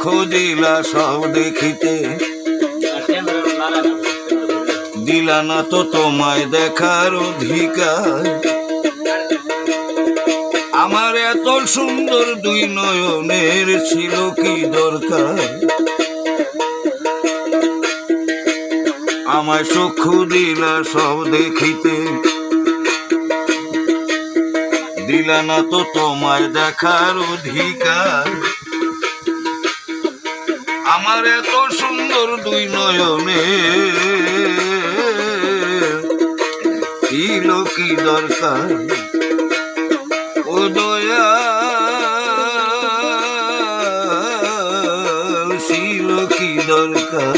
খুদিলা সব দেখিতে। দিলা না তো তোমায় দেখার অধিকার। আমার এত সুন্দর দুই নয়নের ছিল কি দরকার? আমায় চক্ষু দিলা সব দেখিতে। দিলা না তো তোমায় দেখার অধিকার। আমার এত সুন্দর দুই নয়নে। ছিল কি দরকার? ও দয়া ছিল কি দরকার?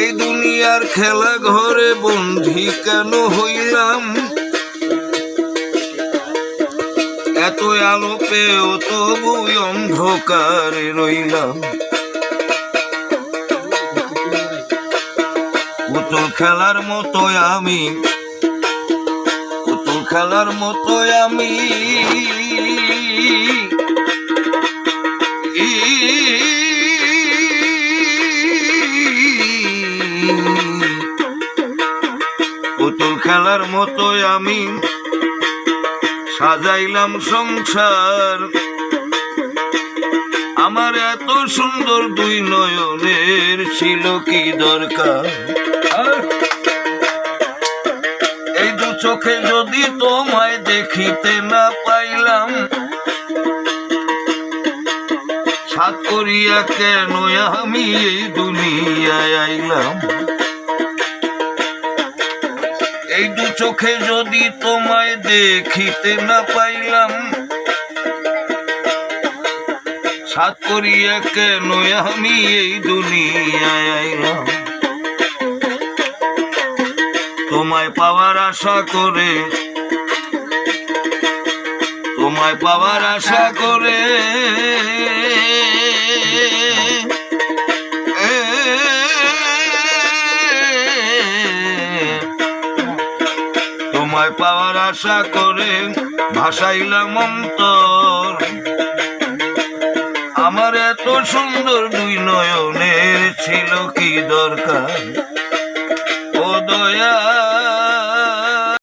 এই দুনিয়ার খেলা ঘরে বন্ধি কেন হইলাম? এত আলো পেয়েও তবু অন্ধকারে রইলাম। পুতুল খেলার মতো আমি, পুতুল খেলার মতো আমি। পুতুল খেলার মতো আমি সাজাইলাম সংসার। আমার এত সুন্দর দুই নয়নের ছিল কি দরকার? এই দু চোখে যদি তোমায় দেখিতে না পাইলাম, সাত করিয়া কেন আমি এই দুনিয়ায় আইলাম? চোখে যদি তোমায় দেখিতে না পাইলাম, সাত করিয়া কেন আমি এই দুনিয়ায় আইলাম? তোমায় পাওয়ার আশা করে, তোমায় পাওয়ার আশা করে জয় পাওয়ার আশা করে ভাসাইলাম অন্তর আমার এত সুন্দর দুই নয়নের ছিল কি দরকার? ও দয়া